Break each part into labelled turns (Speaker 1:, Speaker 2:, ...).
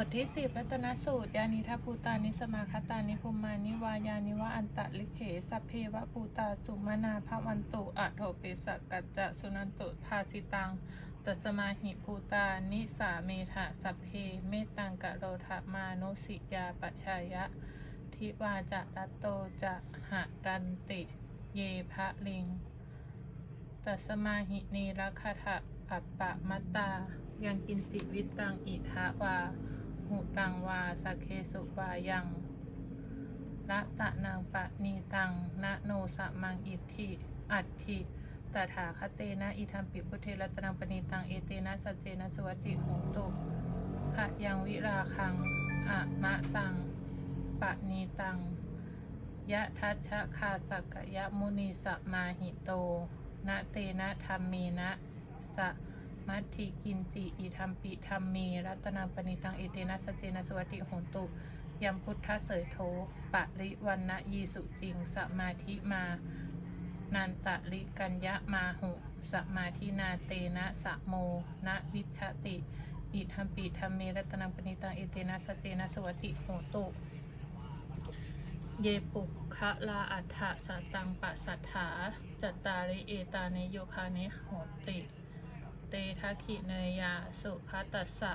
Speaker 1: บทที่สิบรัตนสูตร ยานิทัพภูตานิสมาคตานิภูมานิวายานิวะอันตะลิเขสัพเพวะภูตาสุมานาภวันตุอะโทเปสกกัจจะสุนันตุภาสิตังตัสมาหิภูตานิสาเมทะสัพเพเมตังกะโรธามานุสิยาปัชายะ ทิวาจะรัตโตจะหะรันติ เยภะลิงตัสมาหินีรัคทะปัปปะมัตตา ยังกินสิวิตังอิทะวาวา สเคสุวายังละตะนางปะนีตังนะโนสะมังอิทธิอัตถิตถาคเตนะอิทัมปิพุเทรัตนังปณีตังเอเตนะสัจเจนะสวัติโหตุขะยังวิราคังอะมะตังปะนีตังยะทัชชะคาสักยะมุนีสมาหิโตนะเตนะธรรมเมนะสะ มัตถิกินจิอิธรรมปิธรรมเมรัตนาปณิตังเอเตนะสเจนะสวัติโหตุยมพุทธเสยโทปะริวันนะยีสุจริง สมาธิมานันตะลิกัญญะมาหุสมาธินาเตนะสะโมนะวิชติอิธรรมปิธรรมเมรัตนังปณิตังเอเตนะสเจนะสวัติโหตุเยปุคะลาอัฏฐสตังปัสสัทธาจัตตาริเอตาเนโยคาเนโหติ เตทักขิเนยาสุภัตตัสสะ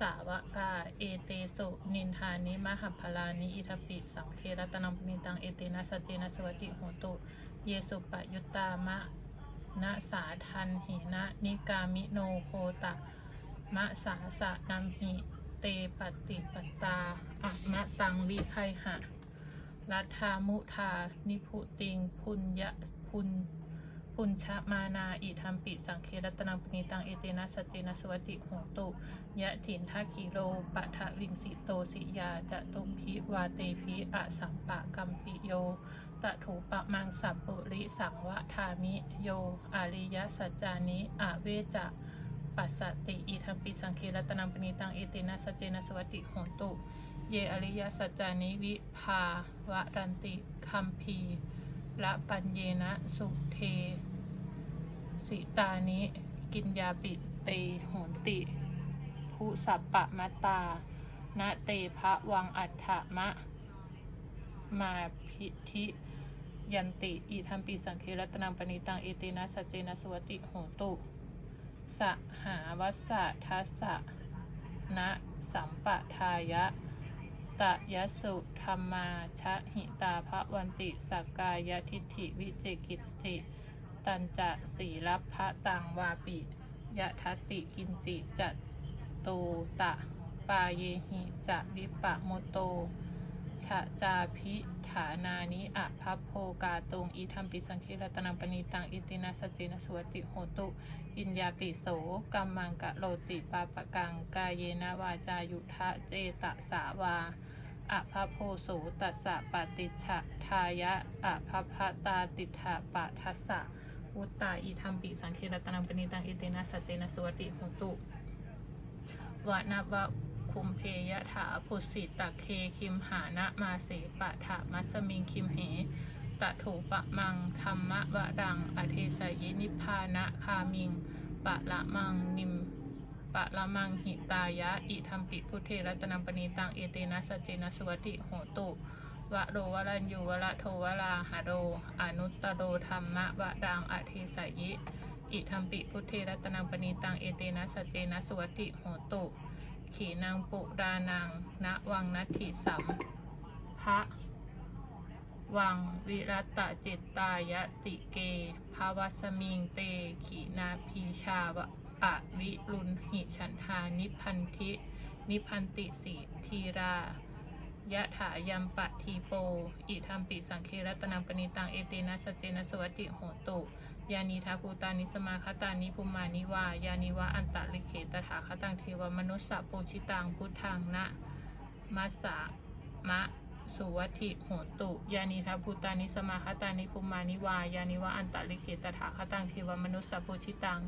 Speaker 1: สาวกา เอเตสุนินทานิมหัพพลานิอิทปิสังเครัตนังปิตัง เอเตนะสัจเจนะสวัติโหตุ เยสุปยุตตามะนะสาทันหินะนิกามิโนโคตะ มะสาสะนัมหิเตปฏิปตาอะมะตังวิไคหะรัฐามุทานิพุติงพุญยะพุญ พุญชะมานาอิธรรมปิสังเครัตนังปณิตังเอเตนะสัจเจนะสวัติโหตุยะถินทักขิโรปะทะวิงสิโตสิยาจะตุมพิวาเตพิอะสัมปะกัมปิโยตะถูปะมังสัพปุริสังวะทามิโยอาริยสัจจานิอะเวจะปัสสติอิธรรมปิสังเครัตนังปณิตังเอเตนะสัจเจนะสวัติโหตุ เยอริยสัจจานิวิภาวรันติคัมภี ละปัญเยนะ สุเท สิตานิ กินยาปิเตโหนติภูสัปปะมะตานะเตภะวังอัฏฐมะ มาพิธิยันติอิทัมปิสังเครัตนังปณิตังเอเตนะสัจเจนะสวติโหตุ สหาวัสสะทัสสะนะสัมปะทายะ ตะยสุธรรมาชะหิตาภวันติสักกายทิฏฐิวิเจกิจิตันจะสีรับพระตังวาปิยะทัติกินจิจัตตูตะปาเยหิจะวิปะโมโตชะจาพิฐานานิอะพัพโพกาตุงอีธรรมปิสังคิรัตนังปณิตังอิตินาสจินสวติโหตุ อินยาปิโสกัมมังกะโรติปาปะกังกายเยนะวาจายุทะเจตสาวา อะพะโพโสตัสสะปฏิชะทายะอะพะพะตาติถะปะทัสสะอุตตาอีธรรมปิสังคิรัตนังปณิตังอิเตนาสจจินสวติโหตุวะนวะคุมเพยะถาพุสิตะเคคิมหานะมาเสปะถามัสมิงคิมเหตะถูปะมังธรรมะวะดังอเทสยินิพพานะคามิงปะละมังนิม ปะละมังหิตายะ อิธรรมปิพุทเทรัตนังปณีตัง เอเตนะสเจนะสวัติโหตุ วะโรวรัญยูวะระโทวราหะโร อนุตตโรธรรมะวะดังอเทสยิ อิธรรมปิพุทเทรัตนังปณีตัง เอเตนะสเจนะสวัติโหตุ ขีนางปุรานังณวังนัตถิสัมพระวังวิรัตตจิตตายติเกภาวสมิงเต ขีนาพีชาวะ อะวิรุณหิฉันทานิพันธิ นิพันติสีทีรายะถายัมปะทีโป อิธรรมปิสังเครัตนังปณิตัง เอเตนะสเจนะสวัติโหตุ ยานิทาภูตานิสมาคตานิภูมานิวา ยานิวะอันตะลิเขตถาคตังเทวมนุสสะปูชิตังพุทธังนะมัสสะมะสุวัติโหตุ ยานิทาภูตานิสมาคตานิภูมานิวา ยานิวะอันตะลิเขตถาคตังเทวมนุสสะปูชิตัง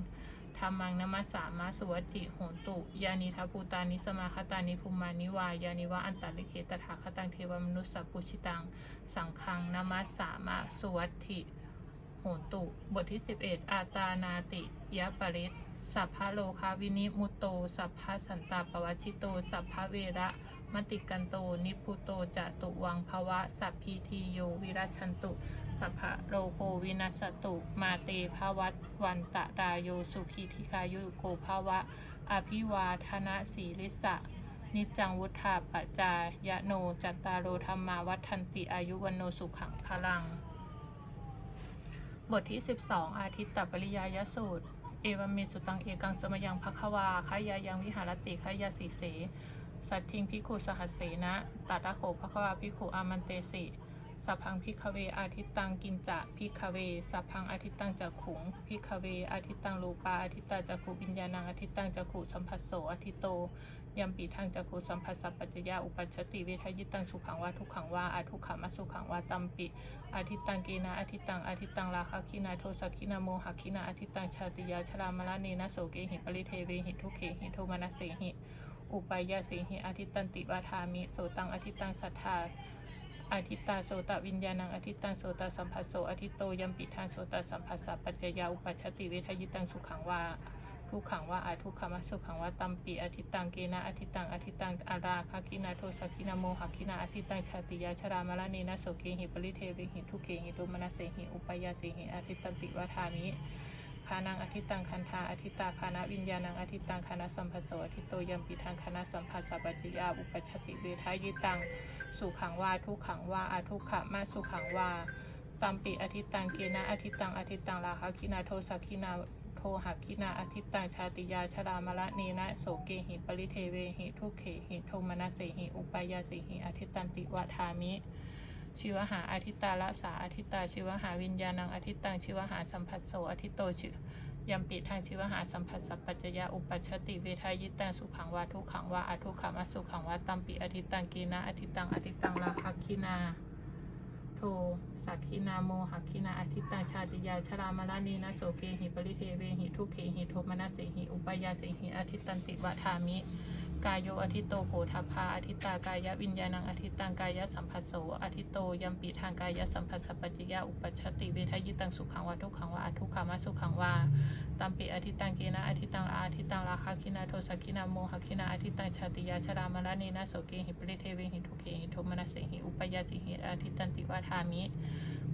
Speaker 1: ธรรมังนมัสสามาสุวัติโหตุ ยานิทาภูตานิสมาคตานิภูมานิวายานิวะอันตะลิเขตถาคตังเทวมนุสสะปูชิตัง สังฆังนมัสสามาสุวัติโหนตุ บทที่ 11 อาตานาติยะปริตสัพพะโลคาวินิมุตโต สัพพะสันตาปวัชิโต สัพพะเวระ มติกันโต นิพุโตจตุวังภวะ สัพพีทีโยวิรัชันตุ สัพพะโลโควินัสตุ มาเตภวัตวันตะรายโยสุขีธิกายุโกภวะ อภิวาทนะสีลิสะ นิจจังวุธาปจายะโนจัตตารโอธรรมาวัฏทันติอายุวันโนสุขังพลัง บทที่ 12 อาทิตตปริยายสูตรเอวเมสุตังเอกังสมยังภควาขายายังวิหารติขายาสีเส สัตทิงพิคุสหัสเสนะตัตะโขภควาพิคุอามันเตสิสัพพังพิคเวอาทิตตังกินจะพิคเวสัพพังอาทิตตังจักขุงพิคเวอาทิตตังรูปาอาทิตตาจักขุวิญญาณังอาทิตตังจักขุสัมผัสโสอาทิตโตยัมปีทางจักขุสัมผัสสัพปัจจยาอุปัชชติเวทายิตังสุขังวาทุขังวาอาทุกขมัสสุขังวาตัมปิอาทิตตังเกนะอาทิตตังอาทิตตังราคะคินาโทสักคินาโมหคินาอาทิตตังชาติยาชรามละเนนะโสเกหิปริเทเวหิทุเคหิโทมนัสเสหิ อุปายาเสหิอาทิตตันติวาทามิโสตังอาทิตตังสัทธาอาทิตตาโสตวิญญาณังอาทิตตังโสตสัมผัสโสอาทิตโตยัมปิทานโสตสัมผัสสะปัจจยาอุปัชติเวทยิตังสุขังวาทุกขังว่าอาทุกขมัสุขังว่าตัมปีอาทิตตังเกนะอาทิตตังอาทิตตังอาราคาคินาโทสกคินาโมหคินาอาทิตตังชาติยาชรามละเนนะโสเกหิปริเทเวหิทุเคหิโทมนัสเสหิอุปายาเสหิอาทิตตันติวาทามิ คานังอธิตังคันธาอธิตาคานะวิญญาณังอธิตังคานะสัมภโสอธิโตยัมปิทางคานะสัมภาสัพปจิยาอุปชชติเวทายิตังสุขังวาทุกขังวาอาทุกขะมาสุขังวาตัมปิอธิตังเกนะอธิตังอธิตังราคะคินาโทสักคินาโทหักคินาอธิตังชาติยาชรามละเนนะโสเกหิปริเทเวหิทุเขหิโทมนัสเสหิอุปายาเสหิอธิตันติวะทามิ ชีวหาอาทิตตาละสาอาทิตตาชีวหาวิญญาณังอาทิตตังชีวหาสัมผัสโสอาทิตโตชิยัมปิทางชีวหาสัมผัสสัพปัจยาอุปัชติเวทายิตังสุขังวาทุขังวาอาทุขมัสสุขังวาตัมปิอาทิตตังกีนาอาทิตตังอาทิตตังราคักคินาโทสักคินาโมหักคินาอาทิตตังชาติยาชรามลานีนะโสเกหิปริเทเวหิทุเขหิโทมนัสเสหิอุปายาเสหิอาทิตตันติวะทามิ กายโยอทิตโตโหทัพพาอทิตากายวิญญาณังอทิตังกายสัมผัสโสอทิตโตยัมปีทางกายสัมผัสสัพปจิยาอุปัชชติเวทยิตังสุขังวาทุกขังวาทุกขามาสุขังวาตัมปิอทิตังเกนะอทิตังอาอทิตังราคาคินาโทสักคินาโมหคินาอทิตังชาติยาชรามลานีนะโสเกหิปริเทเวหิทุเขหิโทมนัสเสหิอุปยาสิหิอาทิตตันติวาทามิ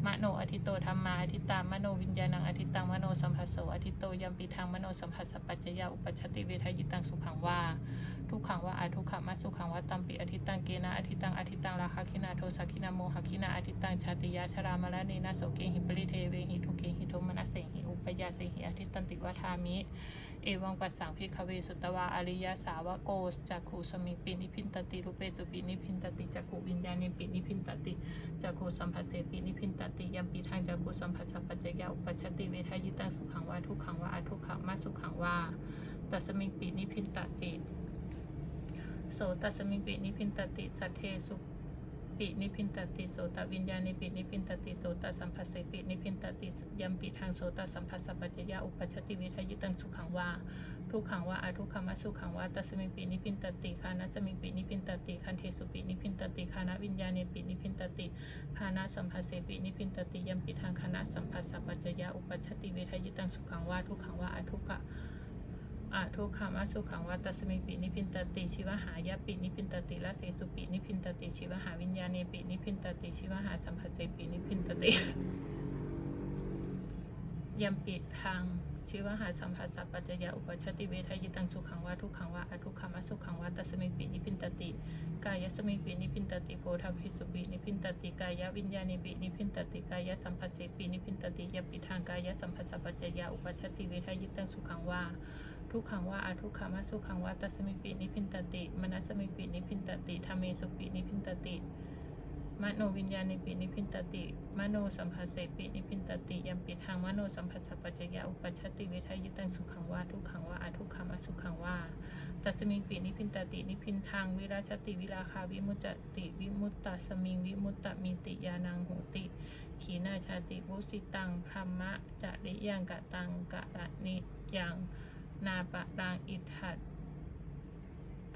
Speaker 1: มโนอทิตโตธรรมาอทิตตามโนวิญญาณังอทิตตังมโนสัมผัสโสอทิตโตยัมปีทางมโนสัมผัสสัพปัจจยาอุปัชติเวทยิตังสุขังวาทุกขังว่าอาทุกขมัสสุขังว่าตัมปิอทิตังเกนะอทิตังอทิตังราคาคินาโทสักคินาโมหคินาอทิตังชาติยาชรามละเนนะโสเกหิปริเทเวหิทุเกหิโทมนัสเสหิอุปยาเสหิอทิตันติวะทามิ เอวังปัสสังพิคเวสุตวาอริยสาวโกสจักขุสมิปินิพินตติรูเปสุปินิพินตติจักขุวิญญาณิปินิพินตติจักขุสัมผัสเสปินิพินตติยัมปีทางจักขุสัมผัสสัพปัจจยาอุปัชติเวทายิตังสุขังวาทุกขังวาอาทุกขมัสสุขังวาตัสมิงปินิพินตติโสตัสมิงปินิพินตติสัทเทสุ ปินิพินตติโสตวิญญาณิปินิพินตติโสตสัมผัสเสปินิพินตติยัมปิทางโสตสัมผัสสัพปัจจยาอุปัชติเวทยิตังสุขังวาทุกขังวาอาทุกขมัสสุขังวาตัสมิปินิพินตติคานะสมิปินิพินตติคันเทสุปินิพินตติคานะวิญญาณิปินิพินตติคานะสัมผัสเสปินิพินตติยัมปิทางคานะสัมผัสสัพปัจจยาอุปัชติเวทยิตังสุขังวาทุกขังวาอาทุกขะ อาทุกขามสุขังวัตสมิปินิพินตติชิวหายาปินิพินตติละเสสุปินิพินตติชิวหาวิญญาเนปินิพินตติชิวหาสัมผัสเสปินิพินตติยัมปิทางชิวหาสัมผัสสัพปัจจยาอุปชติเวทายตังสุขังวาทุกขังวาอทุกขามสุขังวาตัสมิปินิพินตติ กายสมิปินิพินตติโพธพิสุปินิพินตติกายวิญญาณิปินิพินตติกายสัมผัสเสปินิพินตติยัมปิทางกายสัมผัสสัพปัจจยาอุปชติเวทายตังสุขังวา ทุกขังว่าอาทุกขามาสุขังว่าตัสมิปินิพินตติมนัสมิปินิพินตติธรรมเมสุปินิพินตติมโนวิญญาณิปินิพินตติ มโนสัมภาเสปินิพินตติยัมปิทางมโนสัมภาสสะปัจจยาอุปชติเวทายตังสุขังว่าทุกขังว่าอาทุกขามาสุขังว่าตัสมิปินิพินตตินิพินทางวิราชติวิราคาวิมุจติวิมุตตสมิงวิมุตตมิติยานังโหติขีนาชาติบุสิตังพรมะจะริยังกะตังกะระนิยัง นาปะรางอิทัต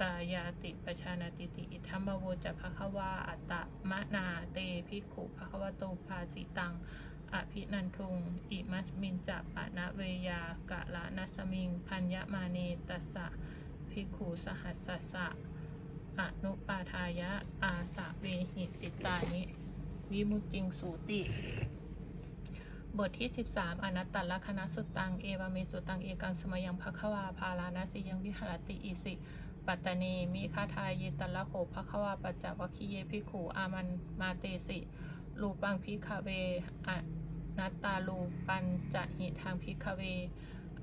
Speaker 1: ตายาติปชานาติติ อิทัมมโวจะภควาอัตตะมะนาเตภิกขุภควโตภาสิตังอภินันทุง อิมัสมินจะปะนะเวยากะละนัสมิง พัญญมาเนตัสสะภิกขุสหัสสะสะอนุปาทายะอาสะเวหิจิตานิ วิมุจิงสูติ บทที่ 13 อนัตตลกนสุตัง เอวเมสุตัง เอกังสมยังภควา ภาลานาสิยังวิหารติอิสิ ปัตตานีมิคาทายเตลละโขภควาปัจจวคีเยพิขูอามันมาเตสิรูปังพิคเวอนัตตารูปันจะหิทางพิคเว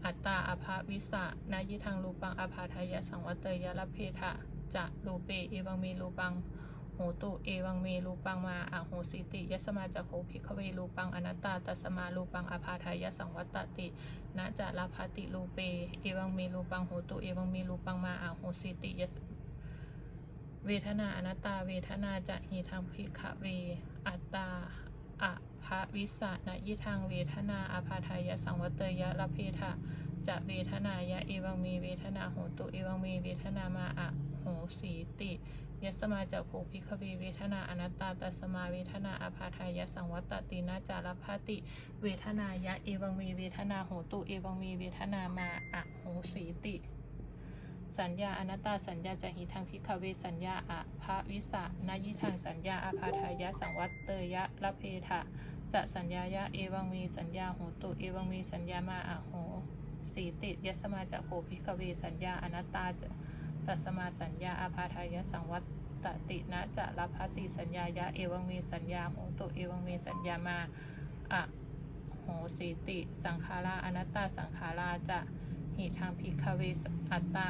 Speaker 1: อัตตาอภาวิสะนายิทางรูปังอภาทายะสังวัตเตยะละเพทะจะรูเปเอวังมีรูปังโหตุเอวังเมรูปังมาอะโหสิติยสมาจะโคภิกขเวรูปังอนัตตาตัสมารูปังอภาทายสังวัตตินะจะลาภาติรูเป เอวังเมรูปังโหตุเอวังเมรูปังมาอะโหสิติยสเวทนาอนัตตา เวทนาจะหีทางภิกขเว อัตตาอะภาวิสะนะยิทางเวทนาอภาทายสังวัตเตยะละเพทะจะเวทนายะเอวังเมเวทนาโหตุเอวังเมเวทนามาอะโหสีติ ยัสมาจากโภพิคเวเวทนาอนัตตาตัสมาเวทนาอาภาทายสังวัตตินาจารพาติ เวทนายะเอวังมีเวทนาโหตุเอวังมีเวทนามาอะโหสีติสัญญาอนัตตาสัญญาจะหิทางพิคเวสัญญาอะภาวิสะนายิทางสัญญาอาภาทายะสังวัตเตยะละเพทะจะสัญญายะเอวังมีสัญญาโหตุเอวังมีสัญญามาอะโหสีติยสมาจากโภพิคเวสัญญาอนัตตาจะ ตัสมาสัญญาอาภาทายะสังวัตตตินะจะรับพติสัญญายะเอวังมีสัญญาโหตุเอวังมีสัญญามาอะโหสีติ สังขาราอนัตตาสังขาราจะหิทางพิคเวสอัตตา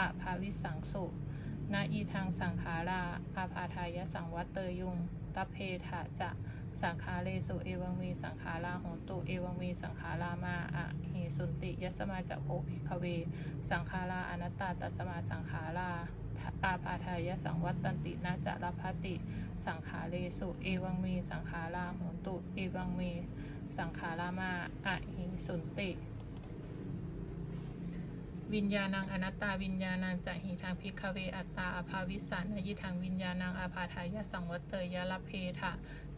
Speaker 1: อะภาวิสังสุนาอีทางสังขาราอาภาทายะสังวัตเตยุงรับเพทะจะ สังขาเลสุเอวังมีสังขาราโหตุ เอวังมีสังขารามาอะหิสุนติยสมาจะโคพิคเว สังขาราอนัตตาตัสมาสังขาราอาภาทายสังวัตตันตินาจารพติ สังขาเลสุเอวังมีสังขาราโหนตุ เอวังมีสังขารามาอะหิสุนติ วิญญาณังอนัตตาวิญญาณังจะหิทางพิคเวอัตตาอภาวิสันยิทางวิญญาณังอาภาทายะสังวัตเตยะละเพทะ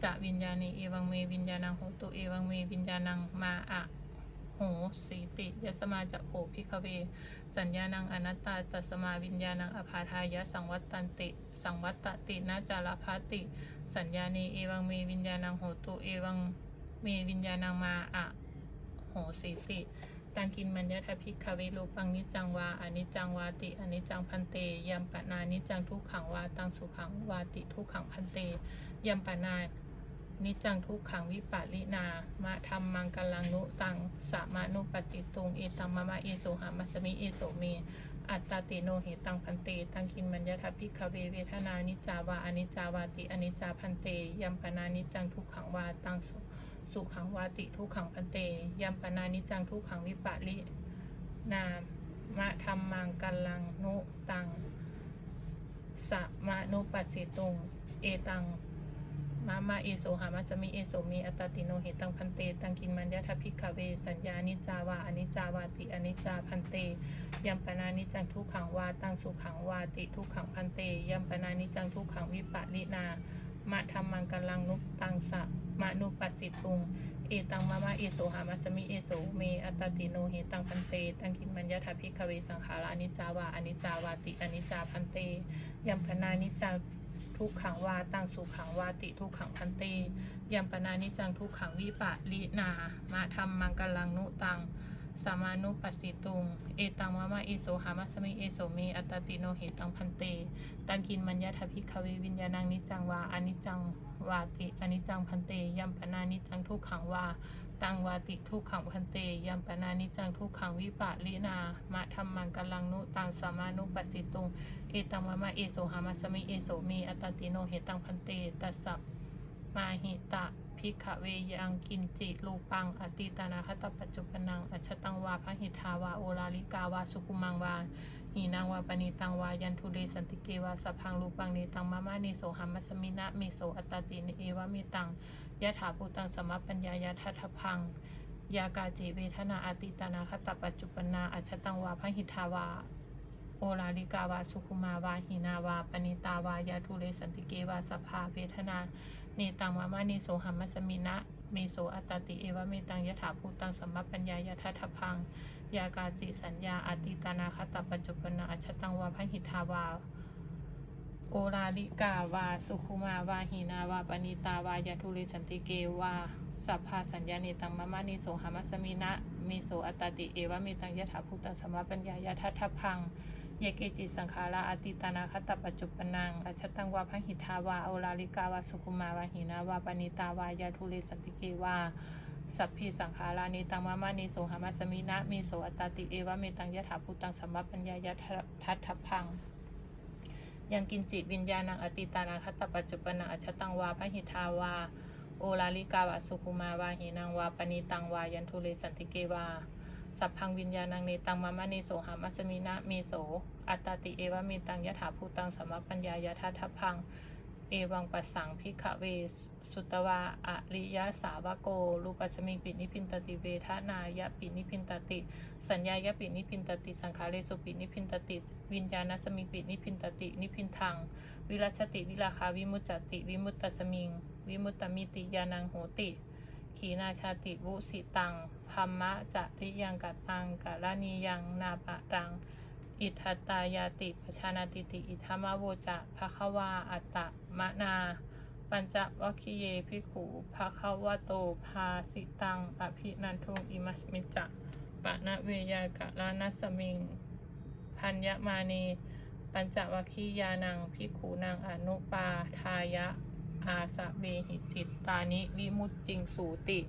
Speaker 1: จะวิญญาณีเอวังเมวิญญาณังโหตุเอวังเมวิญญาณังมาอะโหสีติยสมาจะโขพิคเว สัญญานังอนัตตาตัสมาวิญญาณังอภาทายะสังวัตตันติ สังวัตตตินาจารพาติ สัญญานีเอวังเมวิญญาณังโหตุเอวังเมวิญญาณังมาอะโหสีติ ตังกินมัญญทพิกขเวรูปังนิจังวาอนิจังวาติอนิจังพันเตยัมปนานิจังทุกขังวาตังสุขังวาติทุกขังพันเตยัมปนานิจังทุกขังวิปัสลินามะธรรมังกลังนุตังสะมานุปสิตุงเอตังมะมะเอโสหามัสมิเอโสเมอัตตาติโนเหตังพันเต ตังคินมัญญทัพพิกเวเวทนานิจาวาอนิจาวาติอนิจาพันเต ยัมปนานิจจังทุกขังวาตังสุ สุขังวาติทุกขังพันเตยัมปนานิจังทุกขังวิปัสลินามะธรรมังกัลลังนุตังสะมานุปัสสิตุง เอตังมามาเอโสหามาสมิเอโสมีอัตติโนเหตังพันเต ตังกินมัญญาทพิกเว สัญญานิจาวาอนิจาวาติอนิจาพันเตยัมปนานิจังทุกขังวาตังสุขังวาติทุกขังพันเตยัมปนานิจังทุกขังวิปัสลินา มะธรรมังกัลังนุตังสะมะนุปัสสิตุง เอตังมามาเอโสหามาสมิเอโสเมอัตติโนเหตังพันเต ตังกินมัญญาทพิกขเวสังขารานิจาวาอนิจาวาติอนิจาพันเตยัมปนานิจังทุกขังวาตังสุขังวาติทุกขังพันเตยัมปนานิจังทุกขังวิปะลินา มาธรรมังกัลลังนุตัง สามานุปัสสิตุง เอตังวะมะเอโสหามัสมิเอโสเมอัตติโนเหตังพันเต ตังกินมัญญาทพิกขเววิญญาณังนิจังวาอนิจังวาติอนิจังพันเตยัมปนานิจังทุกขังวา ตังวาติทุกขังพันเตยัมปนานิจังทุกขังวิปะลินามะธรรมังกัลังนุตังสามานุปัสสิตุง เอตังวะมะเอโสหามาสมิเอโสมีอัตตติโนเหตังพันเตตัสสะมาหิตะ พิกขเวยังกินจิรูปังอติตานาคตปัจจุปนังอัจฉตังวาพระหิทาวาโอลาลิกาวาสุคุมังวาหีนางวาปณิตังวายันทุเรสันติเกวาสพังรูปังเนตังมะมะเนโสหัมมัสมินะเมโสอัตติเนเอวะเมตังยะถาภูตังสมปัญญายาทัทพังยากาจิเวทนาอาติตานาคตปัจจุปนาอัจฉตังวาพระหิทาวาโอลาลิกาวาสุคุมาวาหินาวาปณิตาวายาทุเรสันติเกวาสภาเวทนา เนตังวามานิโสหัมมัสมินะ เมโสอัตติเอวเมตังยถาภูตังสัมมปัญญายทัทพัง ยากาจิสัญญาอติตานาคตปัจจุปนาอัชตังวาพหิทาวา โอราลิกาวา สุขุมาวาหินาวาปณิตาวายาทุริสันติเกวาสัพพาสัญญาเนตังมะมะนิโสหามัสมินะเมโสอัตติเอวะเมตังยถาภูตังสมมาปัญญายทัทพัง ยเกจิสังขาราอติตานาคตปัจจุปนังอัชตังวาพหิทาวาโอราลิกาวาสุขุมาวาหินาวาปณิตาวายาทุริสันติเกวาสัพพิสังขารานิตังมามานิโสหามัสมินะมีโสอัตติเอวะเมตังยะถาภูตังสัมมาปัญญายะทัทธพังยังกินจิตวิญญาณังอติตานัคตปัจจุปนังอัชตังวาพหิทาวาโอลาลิกาวาสุคุมาวาหินังวาปณิตังวายันทุเลสันติเกวา สัพพังวิญญาณังเนตังมามานิโสหามัสมินะมีโส อัตตติเอวะเมตังยถาภูตังสมปัญญายทัทพัง เอวังปัสสังพิขเวสุตวาอริยสาวโกรูปัสมิงปินิพินตติเวทนายะปินิพินตติ สัญญายะปินิพินตติ สังขารเรสุปินิพินตติ วิญญาณสมิงปินิพินตติ นิพินทัง วิรัชติวิราคาวิมุตจติ วิมุตตสมิง วิมุตตมิติยานังโหติ ขีนาชาติวุสิตังพัมมะจะริยังกัตตังกะลานียังนาปะรัง อิทัตตายาติปชานาติติ อิทัมมะโวจะภะคะวาอัตตะมะนา ปัญจวัคคีเยภิกขุภะคะวะโตภาสิตังอภินันทุงอิมัสมิจะปะนะเวยากะลานัสมิง พัญญมานีปัญจวัคคียานังภิกขุนางอนุปาทายะ อาสะเบหิจิตตานิ วิมุตติงสูติ